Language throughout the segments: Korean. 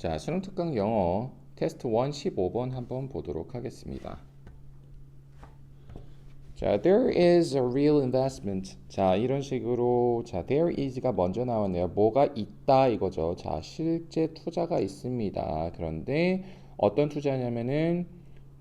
자, 수능 특강 영어 테스트 1 15번 한번 보도록 하겠습니다. 자, there is a real investment. 자, 이런 식으로 자, there is가 먼저 나왔네요. 뭐가 있다 이거죠. 자, 실제 투자가 있습니다. 그런데 어떤 투자냐면은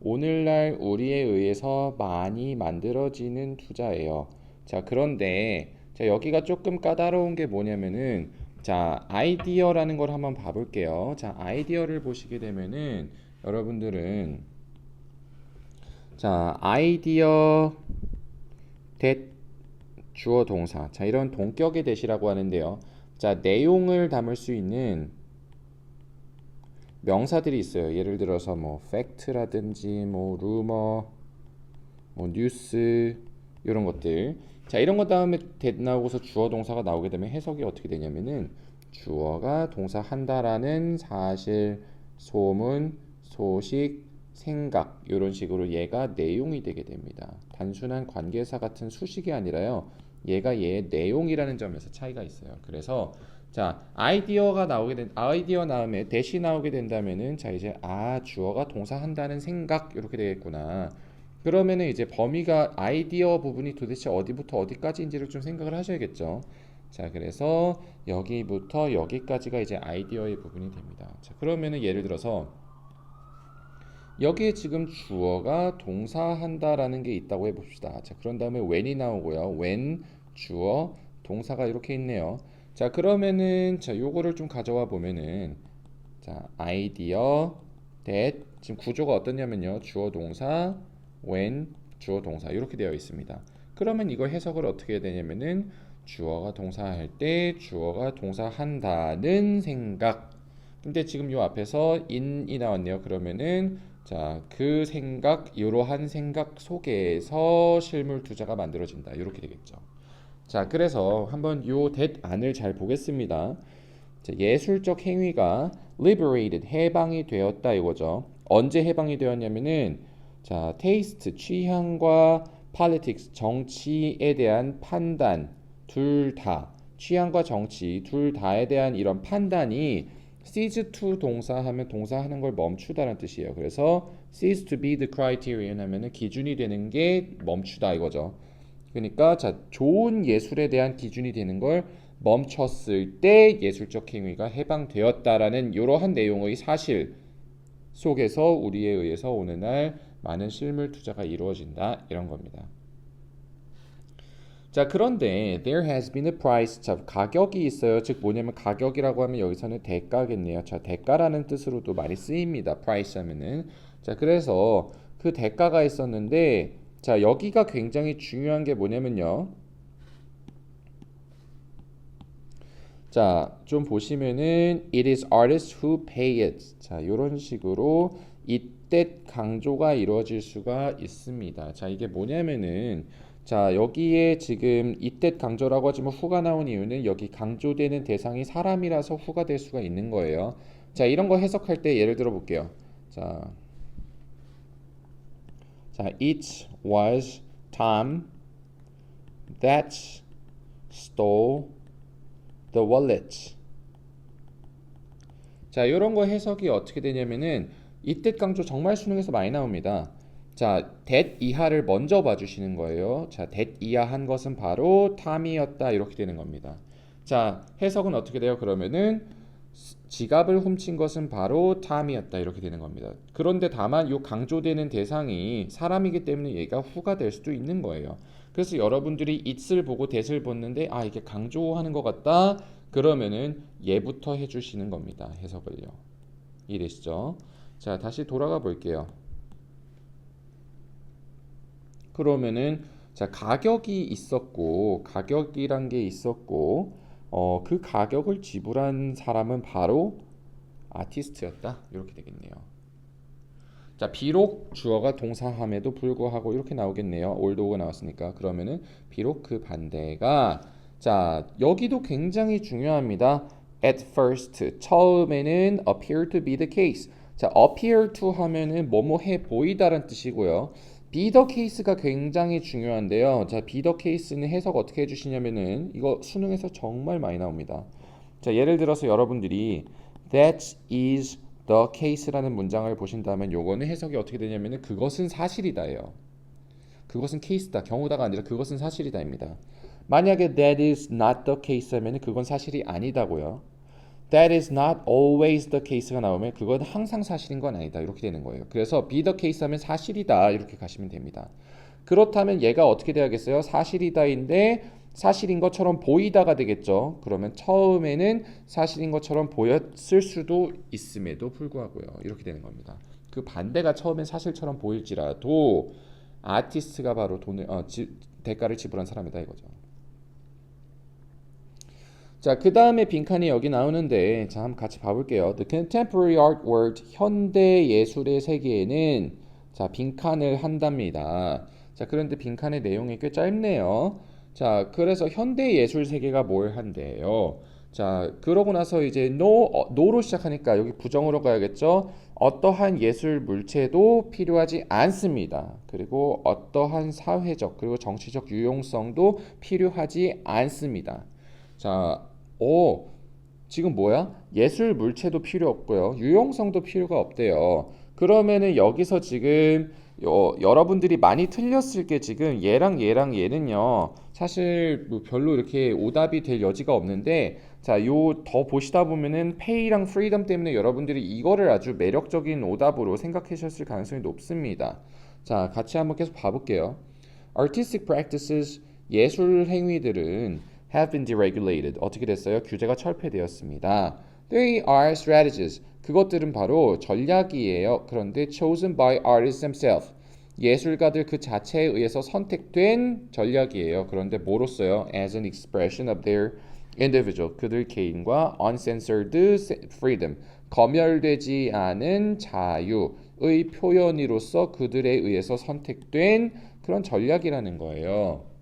오늘날 우리에 의해서 많이 만들어지는 투자예요. 자, 그런데 자, 여기가 조금 까다로운 게 뭐냐면은 자, 아이디어라는 걸 한번 봐볼게요. 자, 아이디어를 보시게 되면은 여러분들은 자, 아이디어 that 주어 동사. 자, 이런 동격의 대시라고 하는데요. 자, 내용을 담을 수 있는 명사들이 있어요. 예를 들어서 뭐 팩트라든지 뭐 루머, 뭐 뉴스 이런 것들. 자, 이런 것 다음에 that 나오고서 주어 동사가 나오게 되면 해석이 어떻게 되냐면은 주어가 동사 한다라는 사실, 소문, 소식, 생각 이런 식으로 얘가 내용이 되게 됩니다. 단순한 관계사 같은 수식이 아니라요. 얘가 얘의 내용이라는 점에서 차이가 있어요. 그래서 자 아이디어가 나오게 된 아이디어 다음에 대시 나오게 된다면은 자 이제 아 주어가 동사 한다는 생각 이렇게 되겠구나. 그러면은 이제 범위가 아이디어 부분이 도대체 어디부터 어디까지인지를 좀 생각을 하셔야겠죠. 자 그래서 여기부터 여기까지가 이제 아이디어의 부분이 됩니다. 자 그러면은 예를 들어서 여기에 지금 주어가 동사한다라는 게 있다고 해봅시다. 자, 그런 다음에 when이 나오고요. when 주어 동사가 이렇게 있네요. 자, 그러면은 자, 요거를 좀 가져와 보면은 자, 아이디어 that 지금 구조가 어떠냐면요. 주어 동사 when 주어 동사 이렇게 되어 있습니다. 그러면 이거 해석을 어떻게 해야 되냐면은 주어가 동사할 때 주어가 동사한다는 생각. 근데 지금 요 앞에서 in이 나왔네요. 그러면은 자, 그 생각, 이러한 생각 속에서 실물 투자가 만들어진다. 이렇게 되겠죠. 자, 그래서 한번 요 that 안을 잘 보겠습니다. 자, 예술적 행위가 liberated 해방이 되었다 이거죠. 언제 해방이 되었냐면은 자, taste 취향과 politics 정치에 대한 판단 둘 다 취향과 정치 둘 다에 대한 이런 판단이 cease to 동사하면 동사하는 걸 멈추다라는 뜻이에요. 그래서 cease to be the criterion 하면은 기준이 되는 게 멈추다 이거죠. 그러니까 자 좋은 예술에 대한 기준이 되는 걸 멈췄을 때 예술적 행위가 해방되었다라는 이러한 내용의 사실 속에서 우리에 의해서 오늘날 많은 실물 투자가 이루어진다 이런 겁니다. 자 그런데 there has been a price. 자 가격이 있어요. 즉 뭐냐면 가격이라고 하면 여기서는 대가겠네요. 자 대가라는 뜻으로도 많이 쓰입니다. price 하면은. 자 그래서 그 대가가 있었는데 자 여기가 굉장히 중요한 게 뭐냐면요. 자 좀 보시면은 it is artists who pay it. 자 이런 식으로 이때 강조가 이루어질 수가 있습니다. 자 이게 뭐냐면은 자, 여기에 지금 이때 강조라고 하지만 후가 나온 이유는 여기 강조되는 대상이 사람이라서 후가 될 수가 있는 거예요. 자, 이런 거 해석할 때 예를 들어 볼게요. 자, 자, it was Tom that stole the wallet. 자, 이런 거 해석이 어떻게 되냐면은 이때 강조 정말 수능에서 많이 나옵니다. 자, that 이하를 먼저 봐주시는 거예요. 자, that 이하 한 것은 바로 탐이었다 이렇게 되는 겁니다. 자, 해석은 어떻게 돼요? 그러면은 지갑을 훔친 것은 바로 탐이었다 이렇게 되는 겁니다. 그런데 다만 요 강조되는 대상이 사람이기 때문에 얘가 후가 될 수도 있는 거예요. 그래서 여러분들이 it을 보고 that을 봤는데 아 이게 강조하는 것 같다 그러면은 얘부터 해주시는 겁니다. 해석을요. 이해되시죠? 자, 다시 돌아가 볼게요. 그러면은 자 가격이 있었고 가격이란 게 있었고 어, 그 가격을 지불한 사람은 바로 아티스트였다 이렇게 되겠네요. 자 비록 주어가 동사함에도 불구하고 이렇게 나오겠네요. 올드오가 나왔으니까 그러면은 비록 그 반대가 자 여기도 굉장히 중요합니다. At first 처음에는 appear to be the case. 자 appear to 하면은 뭐뭐 해 보이다라는 뜻이고요. 비더 케이스가 굉장히 중요한데요. 자, 비더 케이스는 해석 어떻게 해주시냐면은 이거 수능에서 정말 많이 나옵니다. 자, 예를 들어서 여러분들이 that is the case라는 문장을 보신다면 요거는 해석이 어떻게 되냐면은 그것은 사실이다예요. 그것은 케이스다. 경우다가 아니라 그것은 사실이다입니다. 만약에 that is not the case 하면은 그건 사실이 아니다고요. That is not always the case가 나오면 그건 항상 사실인 건 아니다. 이렇게 되는 거예요. 그래서 be the case 하면 사실이다. 이렇게 가시면 됩니다. 그렇다면 얘가 어떻게 돼야겠어요? 사실이다인데 사실인 것처럼 보이다가 되겠죠. 그러면 처음에는 사실인 것처럼 보였을 수도 있음에도 불구하고요. 이렇게 되는 겁니다. 그 반대가 처음엔 사실처럼 보일지라도 아티스트가 바로 돈을 어, 지, 대가를 지불한 사람이다 이거죠. 자, 그 다음에 빈칸이 여기 나오는데, 자, 한번 같이 봐볼게요. The contemporary art world, 현대 예술의 세계에는, 자, 빈칸을 한답니다. 자, 그런데 빈칸의 내용이 꽤 짧네요. 자, 그래서 현대 예술 세계가 뭘 한대요? 자, 그러고 나서 이제 no, 어, no로 시작하니까 여기 부정으로 가야겠죠? 어떠한 예술 물체도 필요하지 않습니다. 그리고 어떠한 사회적 그리고 정치적 유용성도 필요하지 않습니다. 자, 오, 지금 뭐야? 예술 물체도 필요 없고요. 유용성도 필요가 없대요. 그러면은 여기서 지금 여, 여러분들이 많이 틀렸을 게 지금 얘랑 얘랑 얘는요. 사실 뭐 별로 이렇게 오답이 될 여지가 없는데 자, 요 더 보시다 보면은 페이랑 프리덤 때문에 여러분들이 이거를 아주 매력적인 오답으로 생각하셨을 가능성이 높습니다. 자, 같이 한번 계속 봐 볼게요. Artistic practices 예술 행위들은 have been deregulated. 어떻게 됐어요? 규제가 철폐되었습니다. They are strategies. 그것들은 바로 전략이에요. 그런데 chosen by artists themselves. 예술가들 그 자체에 의해서 선택된 전략이에요. 그런데 뭐로써요? As an expression of their individual. 그들 개인과 uncensored freedom. 검열되지 않은 자유의 표현으로서 그들에 의해서 선택된 그런 전략이라는 거예요.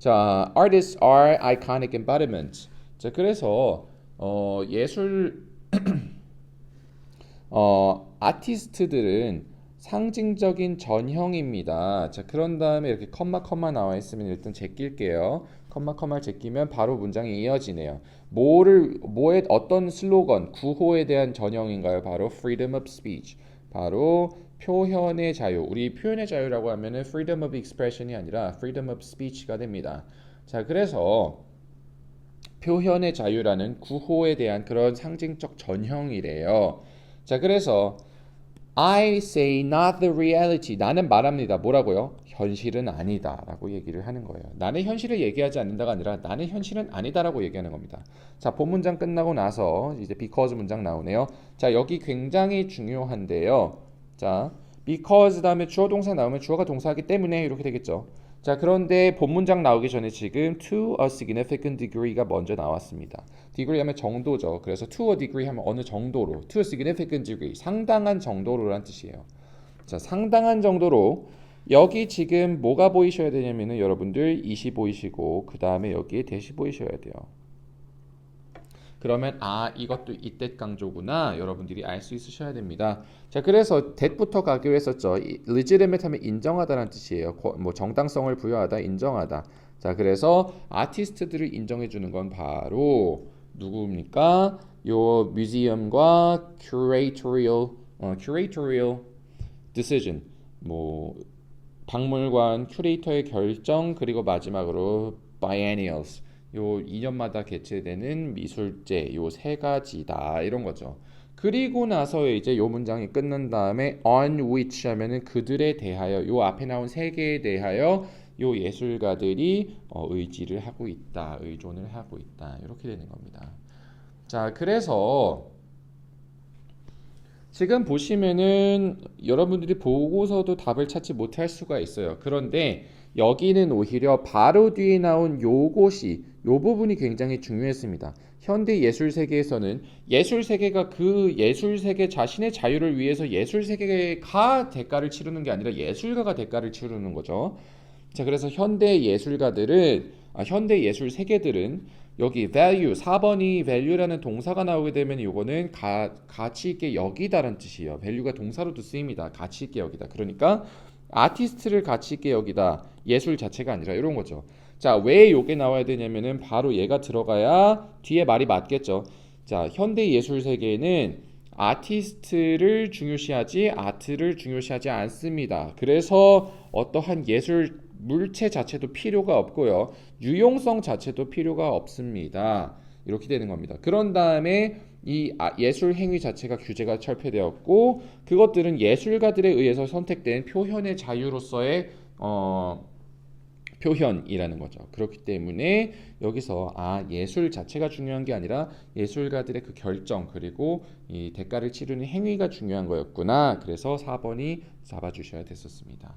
자, artists are iconic embodiments. 자, 그래서 어, 예술 어, 아티스트들은 상징적인 전형입니다. 자, 그런 다음에 이렇게 컴마 컴마 나와 있으면 일단 제낄게요. 컴마 컴마 제끼면 바로 문장이 이어지네요. 뭐를 뭐의 어떤 슬로건 구호에 대한 전형인가요? 바로 freedom of speech. 바로 표현의 자유. 우리 표현의 자유라고 하면은 freedom of expression이 아니라 freedom of speech가 됩니다. 자, 그래서 표현의 자유라는 구호에 대한 그런 상징적 전형이래요. 자, 그래서 I say not the reality. 나는 말합니다. 뭐라고요? 현실은 아니다 라고 얘기를 하는 거예요. 나는 현실을 얘기하지 않는다가 아니라 나는 현실은 아니다 라고 얘기하는 겁니다. 자, 본 문장 끝나고 나서 이제 because 문장 나오네요. 자, 여기 굉장히 중요한데요. 자, because 다음에 주어 동사 나오면 주어가 동사하기 때문에 이렇게 되겠죠. 자, 그런데 본 문장 나오기 전에 지금 to a significant degree가 먼저 나왔습니다. degree 하면 정도죠. 그래서 to a degree 하면 어느 정도로, to a significant degree, 상당한 정도로란 뜻이에요. 자, 상당한 정도로 여기 지금 뭐가 보이셔야 되냐면은 여러분들 20 보이시고 그 다음에 여기에 대시 보이셔야 돼요. 그러면 아 이것도 이때 강조구나 여러분들이 알 수 있으셔야 됩니다. 자 그래서 that부터 가기로 했었죠. legitimate 하면 인정하다라는 뜻이에요. 뭐 정당성을 부여하다, 인정하다. 자 그래서 아티스트들을 인정해 주는 건 바로 누구입니까? 요 뮤지엄과 curatorial 어, curatorial decision 뭐 박물관 큐레이터의 결정 그리고 마지막으로 biennials 요 2년마다 개최되는 미술제 요 세 가지다 이런 거죠. 그리고 나서 이제 요 문장이 끝난 다음에 on which 하면은 그들에 대하여 요 앞에 나온 세 개에 대하여 요 예술가들이 어, 의지를 하고 있다, 의존을 하고 있다 이렇게 되는 겁니다. 자, 그래서 지금 보시면은 여러분들이 보고서도 답을 찾지 못할 수가 있어요. 그런데 여기는 오히려 바로 뒤에 나온 요것이 요 부분이 굉장히 중요했습니다. 현대 예술 세계에서는 예술 세계가 그 예술 세계 자신의 자유를 위해서 예술 세계가 대가를 치르는 게 아니라 예술가가 대가를 치르는 거죠. 자, 그래서 현대 예술가들은 아, 현대 예술 세계들은 여기 value 4번이 value라는 동사가 나오게 되면 이거는 가, 가치 있게 여기다라는 뜻이에요. value가 동사로도 쓰입니다. 가치 있게 여기다. 그러니까 아티스트를 가치 있게 여기다. 예술 자체가 아니라 이런 거죠. 자, 왜 요게 나와야 되냐면은 바로 얘가 들어가야 뒤에 말이 맞겠죠. 자, 현대 예술 세계는 아티스트를 중요시하지 아트를 중요시하지 않습니다. 그래서 어떠한 예술 물체 자체도 필요가 없고요. 유용성 자체도 필요가 없습니다. 이렇게 되는 겁니다. 그런 다음에 이 아- 예술 행위 자체가 규제가 철폐되었고 그것들은 예술가들에 의해서 선택된 표현의 자유로서의 어, 표현이라는 거죠. 그렇기 때문에 여기서 아 예술 자체가 중요한 게 아니라 예술가들의 그 결정 그리고 이 대가를 치르는 행위가 중요한 거였구나. 그래서 4번이 잡아주셔야 됐었습니다.